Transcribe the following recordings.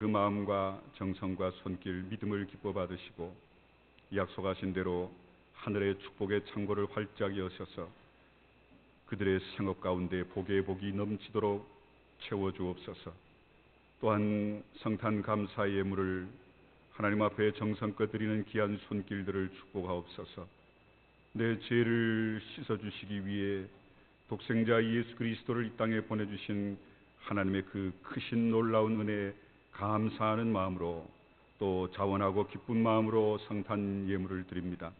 그 마음과 정성과 손길 믿음을 기뻐 받으시고 약속하신 대로 하늘의 축복의 창고를 활짝 여셔서 그들의 생업 가운데 복의 복이 넘치도록 채워 주옵소서. 또한 성탄 감사의 예물을 하나님 앞에 정성껏 드리는 귀한 손길들을 축복하옵소서. 내 죄를 씻어 주시기 위해 독생자 예수 그리스도를 이 땅에 보내 주신 하나님의 그 크신 놀라운 은혜에 감사하는 마음으로 또 자원하고 기쁜 마음으로 성탄 예물을 드립니다.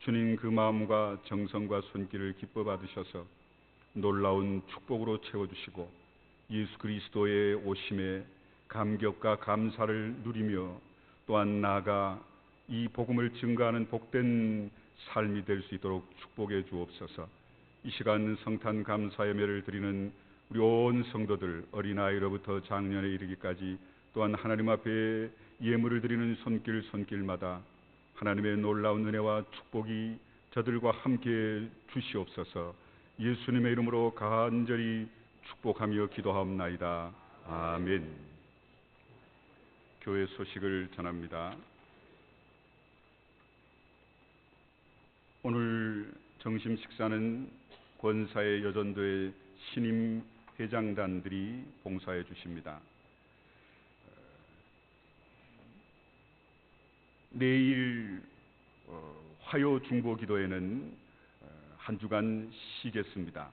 주님 그 마음과 정성과 손길을 기뻐 받으셔서 놀라운 축복으로 채워 주시고 예수 그리스도의 오심에 감격과 감사를 누리며 또한 나아가 이 복음을 증가하는 복된 삶이 될 수 있도록 축복해 주옵소서. 이 시간 성탄 감사 예배를 드리는 우리 온 성도들 어린아이로부터 장년에 이르기까지 또한 하나님 앞에 예물을 드리는 손길 손길마다 하나님의 놀라운 은혜와 축복이 저들과 함께 주시옵소서. 예수님의 이름으로 간절히 축복하며 기도하옵나이다. 아멘. 교회 소식을 전합니다. 오늘 점심 식사는 권사의 여전도의 신임 회장단들이 봉사해 주십니다. 내일 어, 화요 중보 기도에는 어, 한 주간 쉬겠습니다.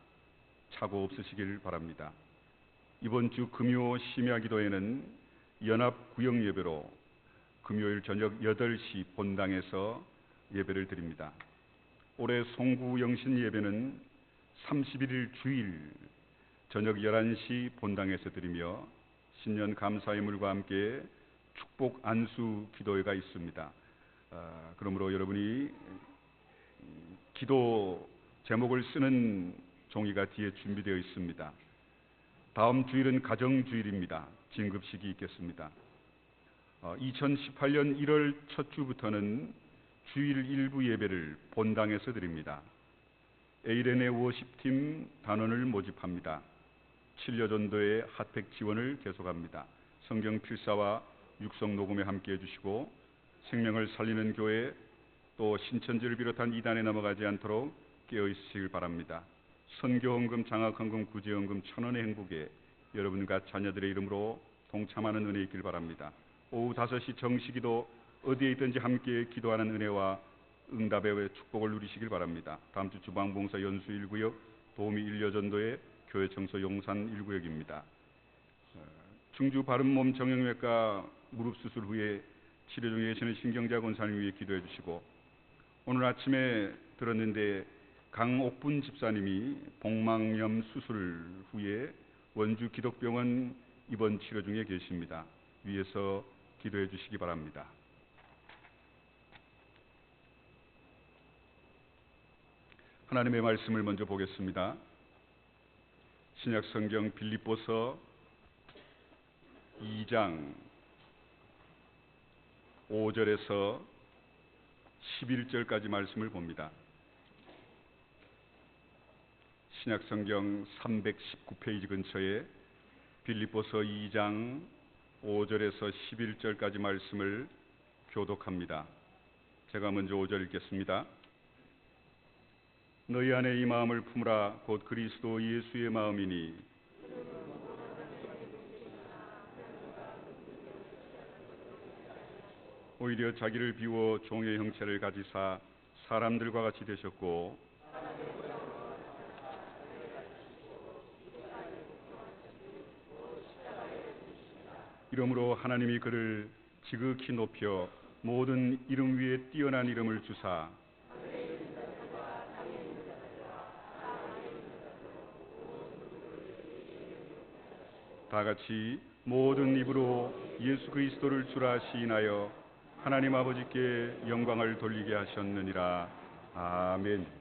차고 없으시길 바랍니다. 이번 주 금요 심야 기도에는 연합 구역 예배로 금요일 저녁 8시 본당에서 예배를 드립니다. 올해 송구 영신 예배는 31일 주일 저녁 11시 본당에서 드리며 신년 감사의 물과 함께 축복 안수 기도회가 있습니다. 아, 그러므로 여러분이 기도 제목을 쓰는 종이가 뒤에 준비되어 있습니다. 다음 주일은 가정 주일입니다. 진급식이 있겠습니다. 어, 2018년 1월 첫 주부터는 주일 일부 예배를 본당에서 드립니다. 에이렌의 워십팀 단원을 모집합니다. 7여 전도의 핫팩 지원을 계속합니다. 성경 필사와 육성 녹음에 함께 해 주시고 생명을 살리는 교회 또 신천지를 비롯한 이단에 넘어가지 않도록 깨어 있으시길 바랍니다. 선교헌금, 장학헌금, 구제헌금 천원의 행복에 여러분과 자녀들의 이름으로 동참하는 은혜 있길 바랍니다. 오후 5시 정시기도 어디에 있든지 함께 기도하는 은혜와 응답의 축복을 누리시길 바랍니다. 다음 주 주방봉사 연수 1구역 도우미 1여전도의 교회 청소 용산 1구역입니다. 충주 바른몸 정형외과 무릎 수술 후에 치료 중에 계시는 신경자 권사님 위해 기도해 주시고 오늘 아침에 들었는데 강옥분 집사님이 복막염 수술 후에 원주 기독병원 입원 치료 중에 계십니다. 위에서 기도해 주시기 바랍니다. 하나님의 말씀을 먼저 보겠습니다. 신약 성경 빌립보서 2장 5절에서 11절까지 말씀을 봅니다. 신약 성경 319페이지 근처에 빌립보서 2장 5절에서 11절까지 말씀을 교독합니다. 제가 먼저 5절 읽겠습니다. 너희 안에 이 마음을 품으라 곧 그리스도 예수의 마음이니 오히려 자기를 비워 종의 형체를 가지사 사람들과 같이 되셨고 이러므로 하나님이 그를 지극히 높여 모든 이름 위에 뛰어난 이름을 주사 다 같이 모든 입으로 예수 그리스도를 주라 시인하여 하나님 아버지께 영광을 돌리게 하셨느니라. 아멘.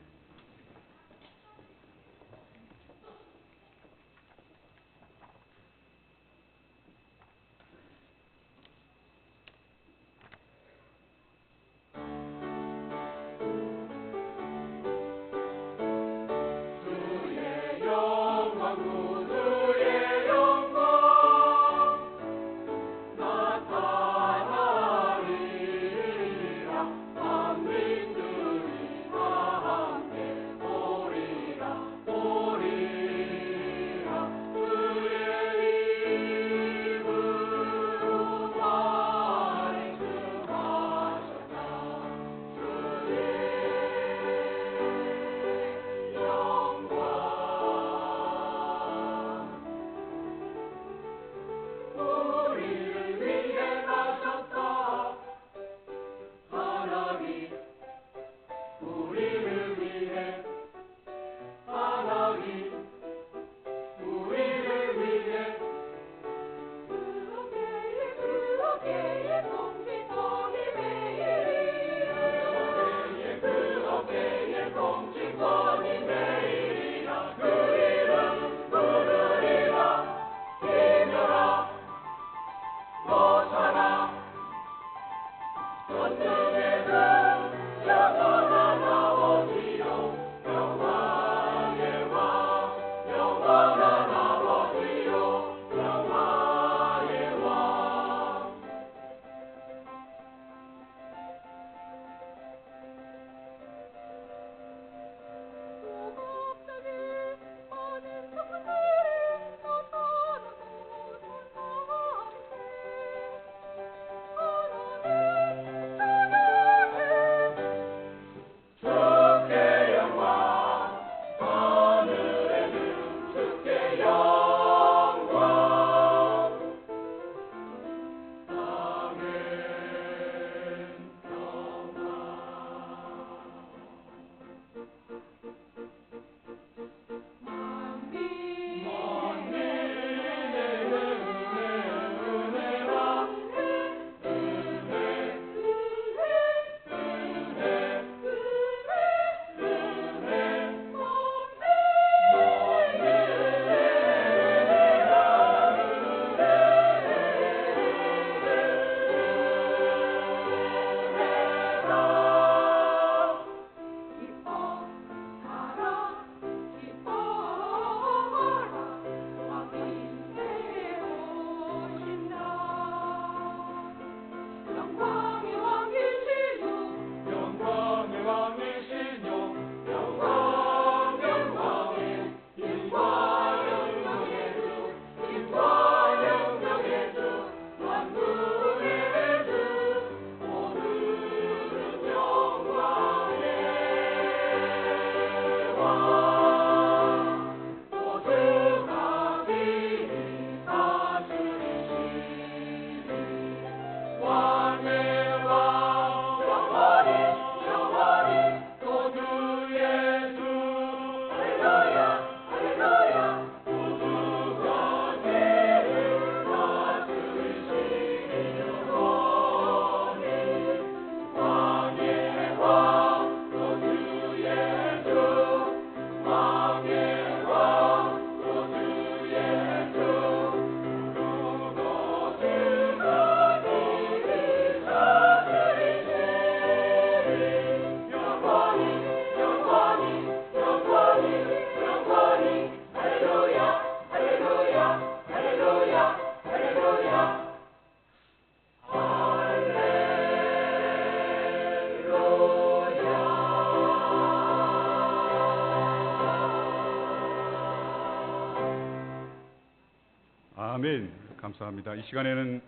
감사합니다. 이 시간에는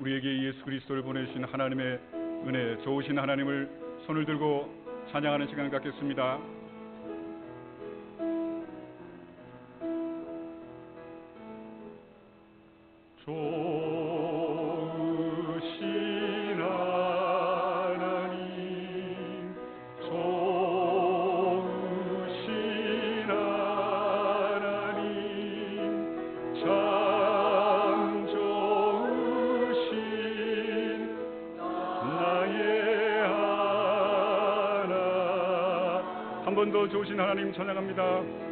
우리에게 예수 그리스도를 보내주신 하나님의 은혜, 좋으신 하나님을 손을 들고 찬양하는 시간을 갖겠습니다. 번더 좋으신 하나님 찬양합니다.